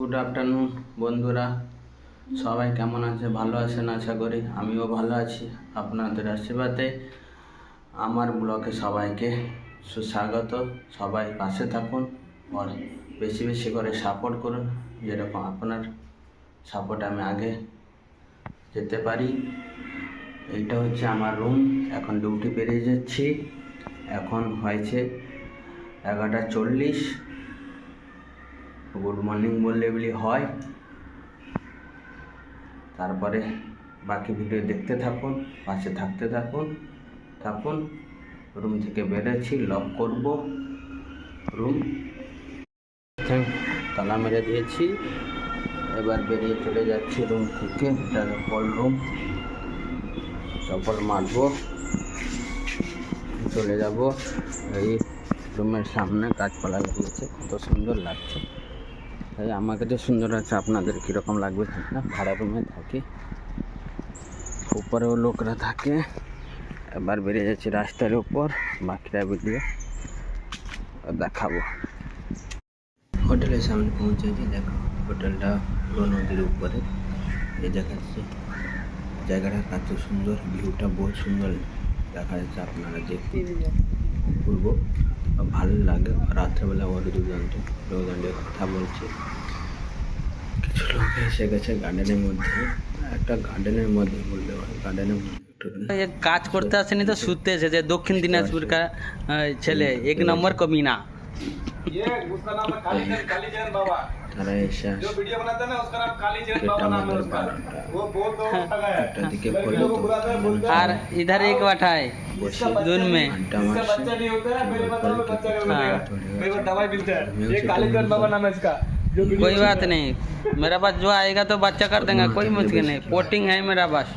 Good afternoon বন্ধুরা। সবাই কেমন আছে? ভালো আছেন? আশা করি আমিও ভালো আছি। আপনাদের আশীর্বাদে আমার ব্লগে সবাইকে সুস্বাগত। সবাই পাশে থাকুন আর বেশি বেশি করে সাপোর্ট করুন। যেরকম আপনার সাপোর্ট আমি আগে যেতে পারি। এইটা হচ্ছে আমার রুম এখন ডিউটি পেরিয়ে যাচ্ছি। এখন হয়েছে এগারোটা চল্লিশ। গুড মর্নিং বললে এগুলি হয়। তারপরে বাকি ভিডিও দেখতে থাকুন, পাশে থাকতে থাকুন থাকুন। রুম থেকে বেরোচ্ছি, লক করব। রুম। তালা মেরে দিয়েছি। এবার বেরিয়ে চলে যাচ্ছি রুম থেকে, এটা কল রুম। চপল মারবো। চলে যাব। এই রুমের সামনে গাছপালা লাগিয়েছে কত সুন্দর লাগছে। তাই আমাকে তো সুন্দর লাগছে আপনাদের কীরকম লাগবে না? ভাড়া রুমে থাকি, উপরেও লোকরা থাকে, এবার বেরিয়ে যাচ্ছি রাস্তার উপর, বাকিটা ভিডিও দেখাবো। হোটেলের সামনে পৌঁছেছি দেখো, হোটেলটা পুরো নদীর উপরে। এই দেখাচ্ছে জায়গাটা কত সুন্দর ভিউটা বহুত সুন্দর দেখা যাচ্ছে আপনারা দেখতে। অপূর্ব ভালো লাগে। রাত্রেবেলা ওর দুজনটে দুজনটে কথা বলছে। কিছু লোক এসে গেছে গার্ডেনের মধ্যে একটা গার্ডেনের মধ্যে বলতে পারে গার্ডেনের মধ্যে একটু এ কাজ করতে আসেনি তো শুতে এসেছে দক্ষিণ দিনাজপুর কা আহ, ছেলে এক নম্বর কমিনা ये उसका नाम है कालीचरण कालीचरण बाबा তারা এসে আসে जो वीडियो बनाता है ना उसका नाम कालीचरण এটা बाबा नाम है আমাদের उसका বাগানটা वो बहुत लोगों को ठगा है একটা দিকে लड़कियों পড়ে को তো बुलाता है बोलता है আর इधर एक बैठा है বসে जून में আড্ডা इसका মারছে बच्चा नहीं होता है मेरे पास में बच्चा नहीं हाँ। होता मेरे को दवाई मिलता है म्यूजिक ये कालीचरण बाबा नाम है इसका जो वीडियो कोई बात नहीं। मेरा पास जो आएगा तो बच्चा कर देंगे कोई मुश्किल नहीं। पोटिंग है। मेरा पास।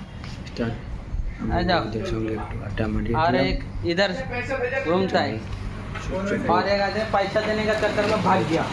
और एक इधर रूम था। पैसा देने का चक्कर में भाग गया।